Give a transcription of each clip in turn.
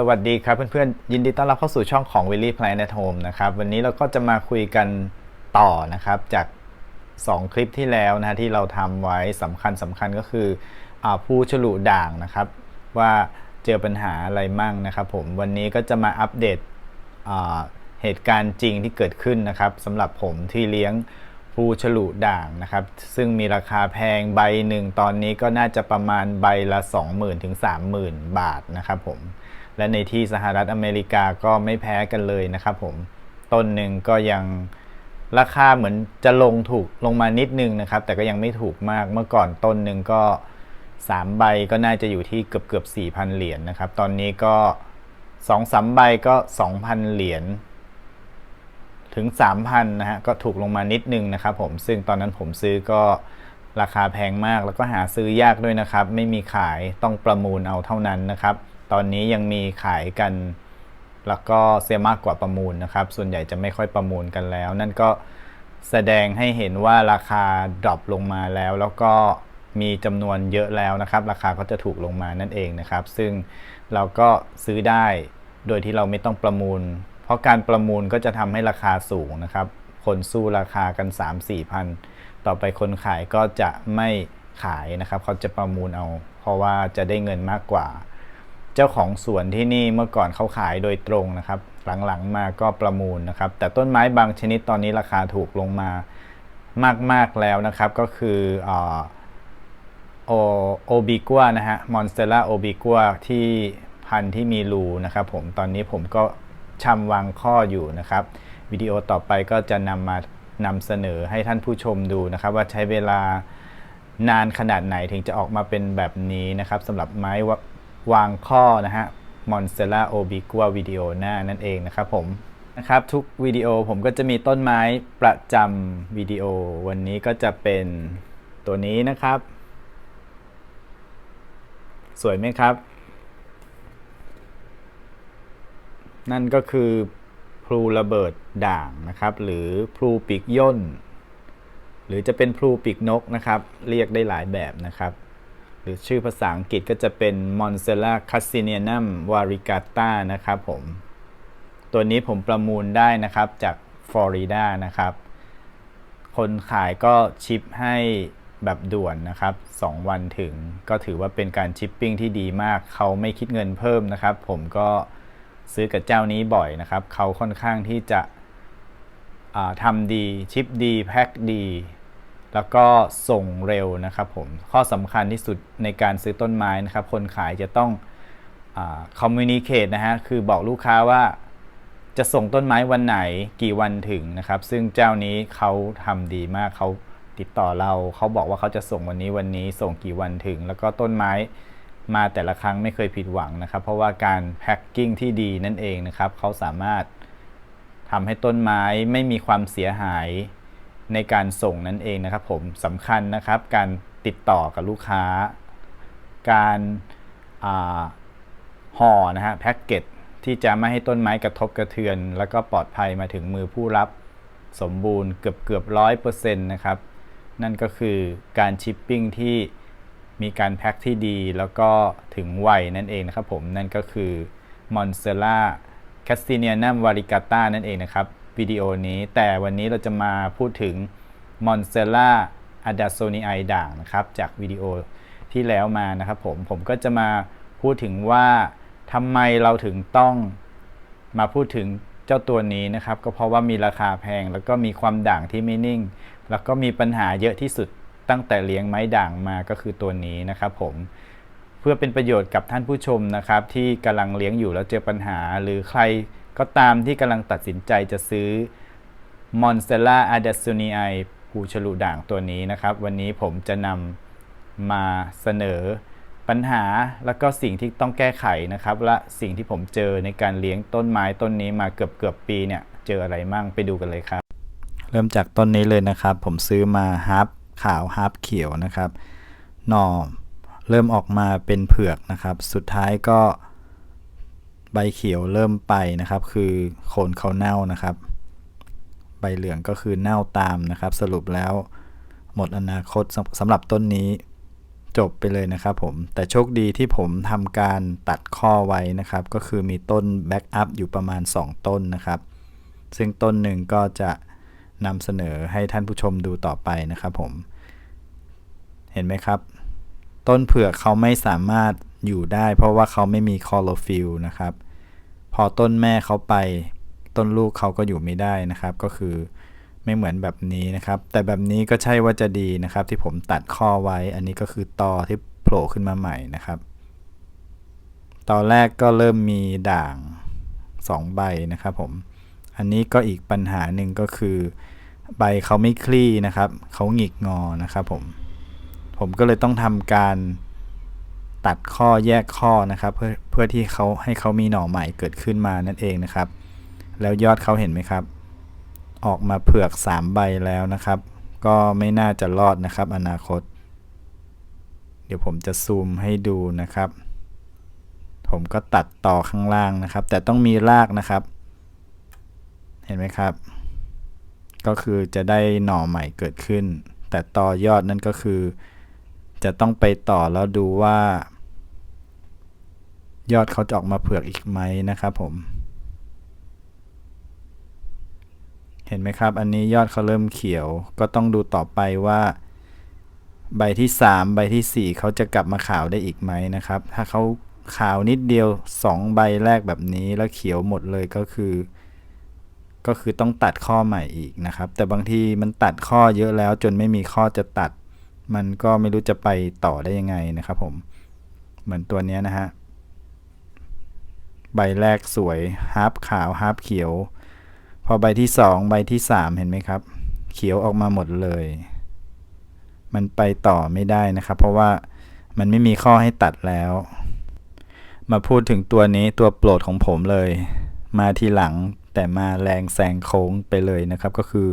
สวัสดีครับเพื่อนๆ ยินดีต้อนรับเข้าสู่ช่องของ Willy Planet Home นะครับวันนี้เราก็จะมาคุยกันต่อนะครับจาก 2 คลิปที่แล้วนะที่เราทำไว้สำคัญสำคัญก็คืออผู้ฉลุด่างนะครับ ว่าเจอปัญหาอะไรมั่งนะครับผมวันนี้ก็จะมาอัปเดตเหตุการณ์จริงที่เกิดขึ้นนะครับสำหรับผมที่เลี้ยงภูฉลุด่างนะครับ ซึ่งมีราคาแพงใบหนึ่งตอนนี้ก็น่าจะประมาณใบละ 20,000ถึง30,000 บาทนะครับผม และในที่สหรัฐอเมริกาก็ไม่แพ้กันเลยนะครับผมต้นหนึ่งก็ยังราคาเหมือนจะลงถูกลงมานิดนึงนะครับ แต่ก็ยังไม่ถูกมากเมื่อก่อนต้นหนึ่งก็ 3 ใบก็น่าจะอยู่ที่เกือบเกือบ4,000เหรียญนะครับ ตอนนี้ก็2 3ใบก็ 2,000 เหรียญถึง 3,000นะฮะก็ถูกลงมานิดนึงนะครับผมซึ่งตอนนั้นผมซื้อก็ราคาแพงมากแล้วก็หาซื้อยากด้วยนะครับ ไม่มีขายต้องประมูลเอาเท่านั้นนะครับ ตอนนี้ยังมีขายกัน แล้วก็เสียมากกว่าประมูลนะครับ ส่วนใหญ่จะไม่ค่อยประมูลกันแล้ว นั่นก็แสดงให้เห็นว่าราคาดรอปลงมาแล้ว แล้วก็มีจำนวนเยอะแล้วนะครับ ราคาก็จะถูกลงมานั่นเองนะครับ ซึ่งเราก็ซื้อได้โดยที่เราไม่ต้องประมูล เพราะการประมูลก็จะทำให้ราคาสูงนะครับ คนสู้ราคากัน 3-4พันต่อไปคนขายก็จะไม่ขายนะครับ เขาจะประมูลเอา เพราะว่าจะได้เงินมากกว่า เจ้าของสวนที่นี่เมื่อก่อนเขาขายโดยตรงนะครับ หลังๆมาก็ประมูลนะครับ แต่ต้นไม้บางชนิดตอนนี้ราคาถูกลงมามากๆแล้วนะครับ ก็คือโอโอบิกัวนะฮะมอนสเตล่าโอบิกัวที่พันธุ์ที่มีรูนะครับผมตอนนี้ผมก็ชำวางข้ออยู่นะครับ วิดีโอต่อไปก็จะนำมานำเสนอให้ท่านผู้ชมดูนะครับ ว่าใช้เวลานานขนาดไหนถึงจะออกมาเป็นแบบนี้นะครับสำหรับไม้ วางข้อนะฮะมอนสเตล่าโอบิกัววิดีโอหน้านั่นเองนะครับผมนะครับทุกวิดีโอผมก็จะมีต้นไม้ประจำวิดีโอ วันนี้ก็จะเป็นตัวนี้นะครับ สวยไหมครับ นั่นก็คือพลูระเบิดด่างนะครับ หรือพลูปีกย่น หรือจะเป็นพลูปีกนกนะครับ เรียกได้หลายแบบนะครับ รือชื่อภาษาอังกฤษก็จะเป็น Monsella cassinianum varigata นะครับผม ตัวนี้ผมประมูลได้นะครับจากฟลอริดานะครับ คนขายก็ชิปให้แบบด่วนนะครับ 2 วันถึง ก็ถือว่าเป็นการชิปปิ้งที่ดีมาก เขาไม่คิดเงินเพิ่มนะครับ ผมก็ซื้อกับเจ้านี้บ่อยนะครับ เขาค่อนข้างที่จะทำดีชิปดี แพ็คดี แล้วก็ส่งเร็วนะครับผมข้อสำคัญที่สุดในการซื้อต้นไม้นะครับ คนขายจะต้องคอมมิวนิเคตนะฮะ คือบอกลูกค้าว่าจะส่งต้นไม้วันไหนกี่วันถึงนะครับ ซึ่งเจ้านี้เขาทำดีมากเขาติดต่อเราเขาบอกว่าเขาจะส่งวันนี้วันนี้ส่งกี่วันถึง แล้วก็ต้นไม้มาแต่ละครั้งไม่เคยผิดหวังนะครับ เพราะว่าการแพ็คกิ้งที่ดีนั่นเองนะครับเขาสามารถทำให้ต้นไม้ไม่มีความเสียหาย ในการส่งนั่นเองนะครับผมสำคัญนะครับการติดต่อกับลูกค้า การห่อนะฮะแพ็กเกจที่จะไม่ให้ต้นไม้กระทบกระเทือน แล้วก็ปลอดภัยมาถึงมือผู้รับสมบูรณ์เกือบเกือบร้อยเปอร์เซ็นต์นะครับ นั่นก็คือการชิปปิ้งที่มีการแพ็คที่ดีแล้วก็ถึงไวนั่นเองนะครับผม นั่นก็คือ m o n s e l a c a s t i n i a n u m varigata นั่นเองนะครับ วิดีโอนี้ แต่วันนี้เราจะมาพูดถึง m o n s e l a a d a s o n i i ด่างนะครับ จากวิดีโอที่แล้วมานะครับผม ผมก็จะมาพูดถึงว่าทำไมเราถึงต้องมาพูดถึงเจ้าตัวนี้นะครับ ก็เพราะว่ามีราคาแพง แล้วก็มีความด่างที่ไม่นิ่ง แล้วก็มีปัญหาเยอะที่สุดตั้งแต่เลี้ยงไม้ด่างมาก็คือตัวนี้นะครับผมเพื่อเป็นประโยชน์กับท่านผู้ชมนะครับ ที่กำลังเลี้ยงอยู่แล้วเจอปัญหา หรือใคร ก็ตามที่กำลังตัดสินใจจะซื้อ m o n s t e l l a a d a s u n i i ภูฉลุด่างตัวนี้นะครับ วันนี้ผมจะนำมาเสนอปัญหาแล้วก็สิ่งที่ต้องแก้ไขนะครับ และสิ่งที่ผมเจอในการเลี้ยงต้นไม้ต้นนี้มาเกือบเกือบปีเนี่ย เจออะไรมั่งไปดูกันเลยครับ เริ่มจากต้นนี้เลยนะครับ ผมซื้อมาฮาร์ปขาวฮาร์ปเขียวนะครับหน่อเริ่มออกมาเป็นเผือกนะครับ สุดท้ายก็ ใบเขียวเริ่มไปนะครับ คือโคนเขาเน่านะครับ ใบเหลืองก็คือเน่าตามนะครับ สรุปแล้วหมดอนาคตสำหรับต้นนี้จบไปเลยนะครับผม แต่โชคดีที่ผมทำการตัดข้อไว้นะครับ ก็คือมีต้นแบ็กอัพอยู่ประมาณ 2 ต้นนะครับ ซึ่งต้นหนึ่งก็จะนำเสนอให้ท่านผู้ชมดูต่อไปนะครับผม เห็นไหมครับ ต้นเผือกเขาไม่สามารถ อยู่ได้ เพราะว่าเขาไม่มีคลอโรฟิลนะครับ พอต้นแม่เขาไปต้นลูกเขาก็อยู่ไม่ได้นะครับ ก็คือไม่เหมือนแบบนี้นะครับ แต่แบบนี้ก็ใช่ว่าจะดีนะครับ ที่ผมตัดข้อไว้ อันนี้ก็คือตอที่โผล่ขึ้นมาใหม่นะครับ ตอนแรกก็เริ่มมีด่าง 2 ใบนะครับผม อันนี้ก็อีกปัญหาหนึ่งก็คือ ใบเขาไม่คลี่นะครับ เขาหงิกงอนะครับผม ผมก็เลยต้องทำการ ตัดข้อแยกข้อนะครับ เพื่อเพื่อที่เขาให้เขามีหน่อใหม่เกิดขึ้นมานั่นเองนะครับ แล้วยอดเขาเห็นไหมครับ ออกมาเผือก 3 ใบแล้วนะครับ ก็ไม่น่าจะรอดนะครับ อนาคต เดี๋ยวผมจะซูมให้ดูนะครับ ผมก็ตัดต่อข้างล่างนะครับ แต่ต้องมีรากนะครับ เห็นไหมครับ ก็คือจะได้หน่อใหม่เกิดขึ้น แต่ต่อยอดนั่นก็คือ จะต้องไปต่อแล้วดูว่า ยอดเขาจะออกมาเผือกอีกไหมนะครับผม เห็นไหมครับ อันนี้ยอดเขาเริ่มเขียว ก็ต้องดูต่อไปว่า ใบที่ 3 ใบที่ 4 เขาจะกลับมาขาวได้อีกไหมนะครับ ถ้าเขาขาวนิดเดียว 2 ใบแรกแบบนี้แล้วเขียวหมดเลยก็คือ ก็คือต้องตัดข้อใหม่อีกนะครับ แต่บางทีมันตัดข้อเยอะแล้วจนไม่มีข้อจะตัด มันก็ไม่รู้จะไปต่อได้ยังไงนะครับผม เหมือนตัวนี้นะฮะ ใบแรกสวยฮาร์ปขาวฮาร์ปเขียว พอใบที่ 2 ใบที่ 3 เห็นไหมครับ เขียวออกมาหมดเลย มันไปต่อไม่ได้นะครับ เพราะว่ามันไม่มีข้อให้ตัดแล้ว มาพูดถึงตัวนี้ตัวโปรดของผมเลย มาทีหลังแต่มาแรงแซงโค้งไปเลยนะครับ ก็คือ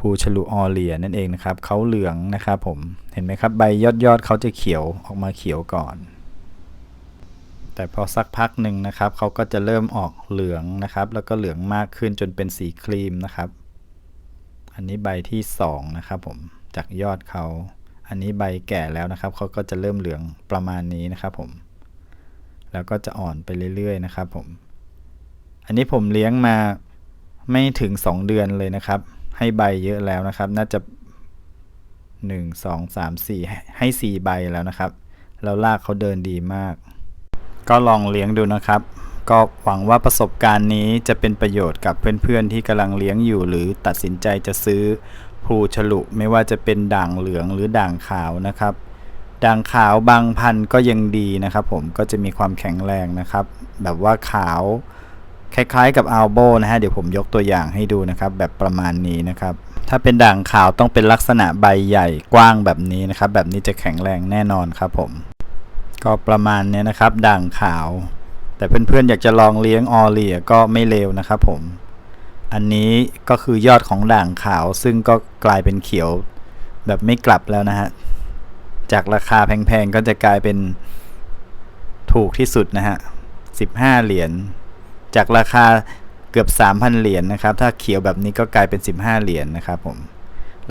ภูฉลุออเลียนั่นเองนะครับเขาเหลืองนะครับผมเห็นไหมครับใบยอดยอดๆเขาจะเขียวออกมาเขียวก่อน แต่พอสักพักหนึ่งนะครับเขาก็จะเริ่มออกเหลืองนะครับ แล้วก็เหลืองมากขึ้นจนเป็นสีครีมนะครับ อันนี้ใบที่2นะครับผมจากยอดเขาอันนี้ใบแก่แล้วนะครับเขาก็จะเริ่มเหลืองประมาณนี้นะครับผมแล้วก็จะอ่อนไปเรื่อยๆนะครับผม อันนี้ผมเลี้ยงมาไม่ถึง 2 เดือนเลยนะครับ ให้ใบเยอะแล้วนะครับ น่าจะ 1 2 3 4 ให้ให้4ใบแล้วนะครับ แล้วรากเขาเดินดีมาก ก็ลองเลี้ยงดูนะครับ ก็หวังว่าประสบการณ์นี้จะเป็นประโยชน์กับเพื่อนๆที่กำลังเลี้ยงอยู่ หรือตัดสินใจจะซื้อพลูฉลุไม่ว่าจะเป็นด่างเหลืองหรือด่างขาวนะครับด่างขาวบางพันธุ์ก็ยังดีนะครับ ผมก็จะมีความแข็งแรงนะครับ แบบว่าขาว คล้ายๆกับอัลโบนะฮะเดี๋ยวผมยกตัวอย่างให้ดูนะครับแบบประมาณนี้นะครับถ้าเป็นด่างขาวต้องเป็นลักษณะใบใหญ่กว้างแบบนี้นะครับ แบบนี้จะแข็งแรงแน่นอนครับผม ก็ประมาณเนี้ยนะครับด่างขาว แต่เพื่อนๆอยากจะลองเลี้ยงออเลียก็ไม่เลวนะครับผม อันนี้ก็คือยอดของด่างขาว ซึ่งก็กลายเป็นเขียวแบบไม่กลับแล้วนะฮะจากราคาแพงๆก็จะกลายเป็นถูกที่สุดนะฮะ15 เหรียญ จากราคาเกือบ 3,000 เหรียญนะครับ ถ้าเขียวแบบนี้ก็กลายเป็น 15 เหรียญนะครับผม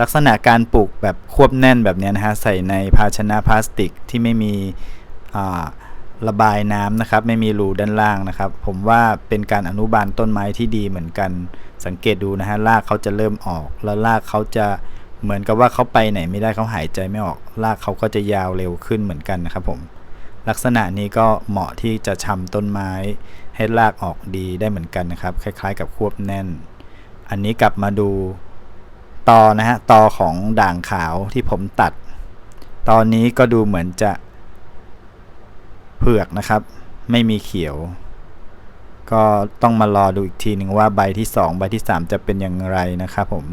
ลักษณะการปลูกแบบควบแน่นแบบนี้นะฮะใส่ในภาชนะพลาสติกที่ไม่มีระบายน้ำนะครับ ไม่มีรูด้านล่างนะครับ ผมว่าเป็นการอนุบาลต้นไม้ที่ดีเหมือนกัน สังเกตดูนะฮะรากเขาจะเริ่มออก แล้วรากเขาจะเหมือนกับว่าเขาไปไหนไม่ได้เขาหายใจไม่ออก รากเขาก็จะยาวเร็วขึ้นเหมือนกันนะครับผมลักษณะนี้ก็เหมาะที่จะชำต้นไม้ ให้รากออกดีได้เหมือนกันนะครับ คล้าย ๆ กับควบแน่น อันนี้กลับมาดูตอนะฮะตอของด่างขาวที่ผมตัด ตอนนี้ก็ดูเหมือนจะเผือกนะครับ ไม่มีเขียว ก็ต้องมารอดูอีกทีหนึ่งว่าใบที่ 2 ใบที่ 3 จะเป็นอย่างไรนะครับผม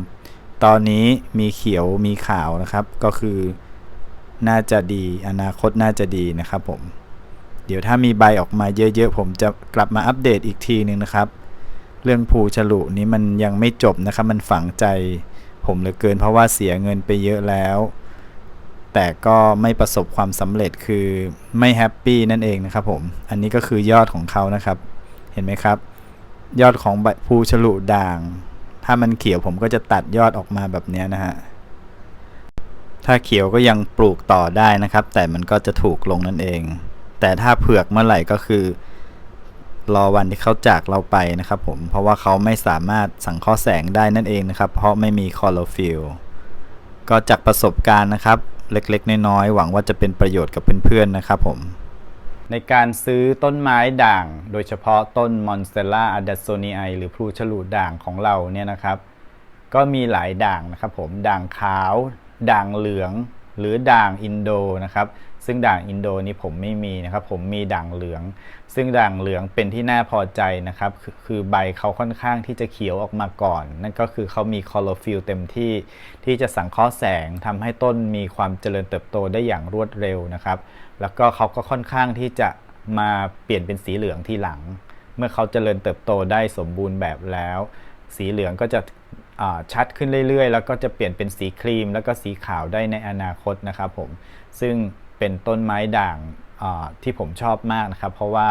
ตอนนี้มีเขียวมีขาวนะครับ ก็คือน่าจะดีอนาคตน่าจะดีนะครับผม เดี๋ยวถ้ามีใบออกมาเยอะๆ ผมจะกลับมาอัปเดตอีกทีหนึ่งนะครับ เรื่องภูฉลุนี้มันยังไม่จบนะครับ มันฝังใจ ผมเหลือเกินเพราะว่าเสียเงินไปเยอะแล้ว แต่ก็ไม่ประสบความสำเร็จคือไม่แฮปปี้นั่นเองนะครับผม อันนี้ก็คือยอดของเขานะครับ เห็นไหมครับ ยอดของใบภูฉลุด่าง ถ้ามันเขียวผมก็จะตัดยอดออกมาแบบนี้นะฮะถ้าเขียวก็ยังปลูกต่อได้นะครับ แต่มันก็จะถูกลงนั่นเอง แต่ถ้าเผือกเมื่อไหร่ก็คือ รอวันที่เขาจากเราไปนะครับผม เพราะว่าเขาไม่สามารถสังเคราะห์แสงได้นั่นเองนะครับ เพราะไม่มีคลอโรฟิลก็จากประสบการณ์นะครับ เล็กๆ น้อยๆ หวังว่าจะเป็นประโยชน์กับเพื่อนๆนะครับผมในการซื้อต้นไม้ด่าง โดยเฉพาะต้นมอนสเตล่าอะดัสโซนีไอหรือพลูฉลูด่างของเราเนี่ยนะครับ ก็มีหลายด่างนะครับผม ด่างขาว ด่างเหลือง หรือด่างอินโดนะครับซึ่งด่างอินโดนี้ผมไม่มีนะครับ ผมมีด่างเหลือง ซึ่งด่างเหลืองเป็นที่น่าพอใจนะครับ คือคือใบเขาค่อนข้างที่จะเขียวออกมาก่อน นั่นก็คือเขามีคลอโรฟิลเต็มที่ที่จะสังเคราะห์แสงทำให้ต้นมีความเจริญเติบโตได้อย่างรวดเร็วนะครับ แล้วก็เขาก็ค่อนข้างที่จะมาเปลี่ยนเป็นสีเหลืองทีหลัง เมื่อเขาเจริญเติบโตได้สมบูรณ์แบบแล้ว สีเหลืองก็จะ ชัดขึ้นเรื่อยๆ แล้วก็จะเปลี่ยนเป็นสีครีม แล้วก็สีขาวได้ในอนาคตนะครับผม ซึ่งเป็นต้นไม้ด่างที่ผมชอบมากนะครับ เพราะว่า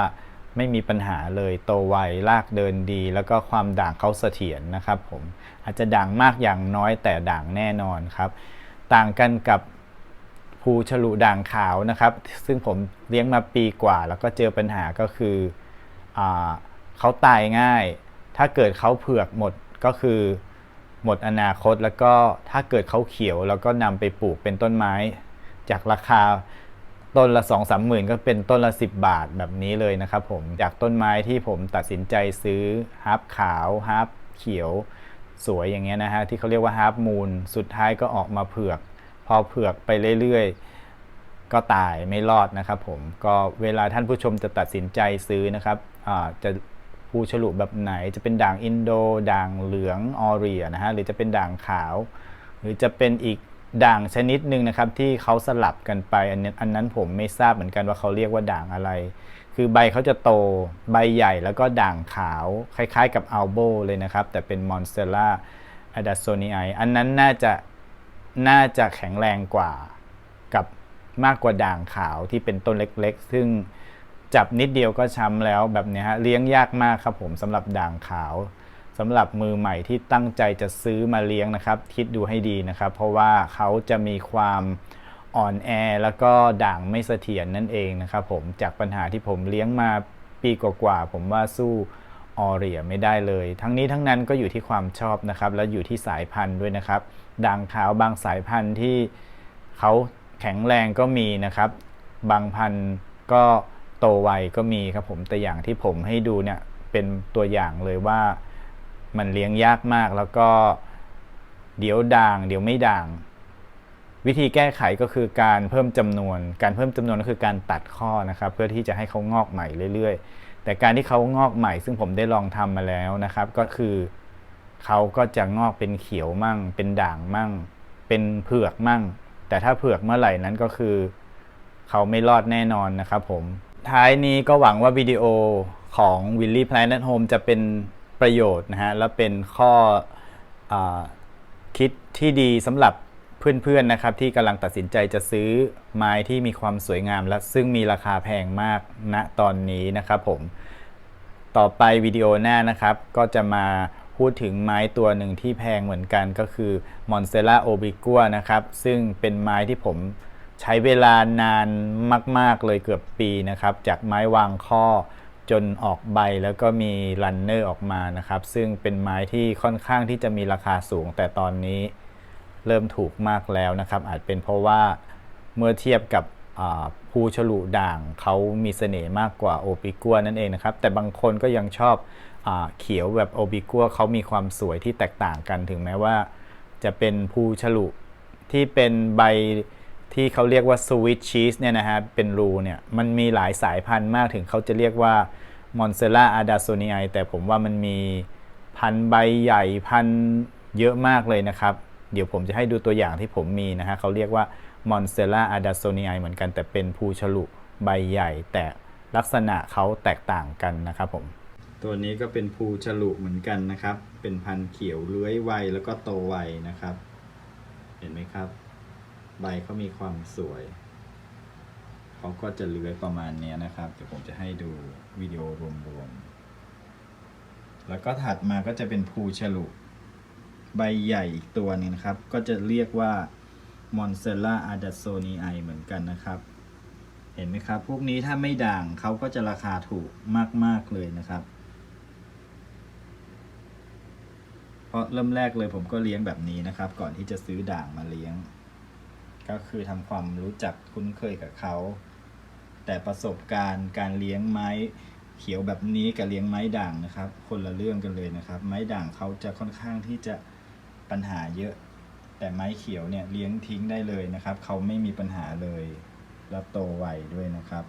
ไม่มีปัญหาเลยโตไวรากเดินดี แล้วก็ความด่างเขาเสถียรนะครับผมอาจจะด่างมากอย่างน้อยแต่ด่างแน่นอนครับ ต่างกันกับภูฉลุด่างขาวนะครับ ซึ่งผมเลี้ยงมาปีกว่า แล้วก็เจอปัญหาก็คืออเขาตายง่าย ถ้าเกิดเขาเผือกหมดก็คือ หมดอนาคตแล้วก็ถ้าเกิดเขาเขียว แล้วก็นำไปปลูกเป็นต้นไม้ จากราคาต้นละ2องสามหมื่นก็เป็นต้นละ 10 บาทแบบนี้เลยนะครับผมจากต้นไม้ที่ผมตัดสินใจซื้อฮาร์ปขาวฮาร์ปเขียวสวยอย่างเงี้ยนะฮะที่เขาเรียกว่าฮาร์ปมูนสุดท้ายก็ออกมาเผือก พอเผือกไปเรื่อยๆ ก็ตายไม่รอดนะครับผมก็เวลาท่านผู้ชมจะตัดสินใจซื้อนะครับจะ ผู้ฉลุแบบไหน จะเป็นด่างอินโด ด่างเหลืองออเรียนะฮะหรือจะเป็นด่างขาว หรือจะเป็นอีกด่างชนิดหนึ่งนะครับที่เขาสลับกันไปอันนี้อันนั้นผมไม่ทราบเหมือนกันว่าเขาเรียกว่าด่างอะไร คือใบเขาจะโตใบใหญ่แล้วก็ด่างขาวคล้ายๆกับอัลโบเลยนะครับ แต่เป็นมอนสเตล่าอะดัสโซนีไออันนั้นน่าจะน่าจะแข็งแรงกว่ากับมากกว่าด่างขาวที่เป็นต้นเล็กๆ ซึ่ง จับนิดเดียวก็ช้ำแล้วแบบนี้ฮะเลี้ยงยากมากครับผมสำหรับด่างขาวสำหรับมือใหม่ที่ตั้งใจจะซื้อมาเลี้ยงนะครับ คิดดูให้ดีนะครับ เพราะว่าเขาจะมีความอ่อนแอแล้วก็ด่างไม่เสถียรนั่นเองนะครับผมจากปัญหาที่ผมเลี้ยงมาปีกว่าๆผมว่าสู้ออเรียไม่ได้เลย ทั้งนี้ทั้งนั้นก็อยู่ที่ความชอบนะครับ และอยู่ที่สายพันธุ์ด้วยนะครับ ด่างขาวบางสายพันธุ์ที่เขาแข็งแรงก็มีนะครับ บางพันธุ์ก็ ตไวก็มีครับผมแต่อย่างที่ผมให้ดูเนี่ยเป็นตัวอย่างเลยว่ามันเลี้ยงยากมากแล้วก็เดี๋ยวด่าง เดี๋ยวไม่ด่าง วิธีแก้ไขก็คือการเพิ่มจำนวน การเพิ่มจำนวนก็คือการตัดข้อนะครับ เพื่อที่จะให้เขางอกใหม่เรื่อย ๆ แต่การที่เขางอกใหม่ ซึ่งผมได้ลองทำมาแล้วนะครับ ก็คือเขาก็จะงอกเป็นเขียวมั่ง เป็นด่างมั่ง เป็นเผือกมั่ง แต่ถ้าเผือกเมื่อไหร่นั้นก็คือ เขาไม่รอดแน่นอนนะครับผม ท้ายนี้ก็หวังว่าวิดีโอของ Willy Planet Home จะเป็นประโยชน์นะฮะ และเป็นข้ออคิดที่ดีสำหรับเพื่อนๆนะครับ ที่กำลังตัดสินใจจะซื้อไม้ที่มีความสวยงาม และซึ่งมีราคาแพงมากณตอนนี้นะครับผม ต่อไปวิดีโอหน้านะครับ ก็จะมาพูดถึงไม้ตัวหนึ่งที่แพงเหมือนกันก็คือ m o n s e l a o b i g u a นะครับ ซึ่งเป็นไม้ที่ผม ใช้เวลานานมาก ๆ เลยเกือบปีนะครับ จากไม้วางข้อจนออกใบแล้วก็มีรันเนอร์ออกมานะครับ ซึ่งเป็นไม้ที่ค่อนข้างที่จะมีราคาสูง แต่ตอนนี้เริ่มถูกมากแล้วนะครับ อาจเป็นเพราะว่าเมื่อเทียบกับภูฉลุด่างเขามีเสน่ห์มากกว่าโอปิกัวนั่นเองนะครับ แต่บางคนก็ยังชอบอเขียวแบบโอปิกัวเขามีความสวยที่แตกต่างกันถึงแม้ว่า จะเป็นภูฉลุที่เป็นใบ ที่เขาเรียกว่าสวิตชีสเนี่ยนะฮะเป็นรูเนี่ยมันมีหลายสายพันธุ์มากถึงเขาจะเรียกว่ามอนเซล่าอาดาโซเนีไอแต่ผมว่ามันมีพันธุ์ใบใหญ่พันธุ์เยอะมากเลยนะครับ เดี๋ยวผมจะให้ดูตัวอย่างที่ผมมีนะฮะเขาเรียกว่ามอนเซล่าอาดาโซเนีไอเหมือนกันแต่เป็นภูฉลุใบใหญ่ แต่ลักษณะเขาแตกต่างกันนะครับผมตัวนี้ก็เป็นภูฉลุเหมือนกันนะครับ เป็นพันธุ์เขียวเลื้อยไวแล้วก็โตไวนะครับ เห็นไหมครับ ใบเขามีความสวย เขาก็จะเลื้อยประมาณนี้นะครับ เดี๋ยวผมจะให้ดูวิดีโอรวมๆ แล้วก็ถัดมาก็จะเป็นภูฉลุ ใบใหญ่อีกตัวหนึงนะครับ ก็จะเรียกว่ามอนเซล่าอาดัโซนีไอเหมือนกันนะครับ เห็นไหมครับ พวกนี้ถ้าไม่ด่างเขาก็จะราคาถูกมาก ๆ เลยนะครับเพราะเริ่มแรกเลยผมก็เลี้ยงแบบนี้นะครับ ก่อนที่จะซื้อด่างมาเลี้ยง ก็คือทำความรู้จักคุ้นเคยกับเขา แต่ประสบการณ์การเลี้ยงไม้เขียวแบบนี้กับเลี้ยงไม้ด่างนะครับ คนละเรื่องกันเลยนะครับ ไม้ด่างเขาจะค่อนข้างที่จะปัญหาเยอะ แต่ไม้เขียวเนี่ยเลี้ยงทิ้งได้เลยนะครับ เขาไม่มีปัญหาเลย แล้วโตไวด้วยนะครับ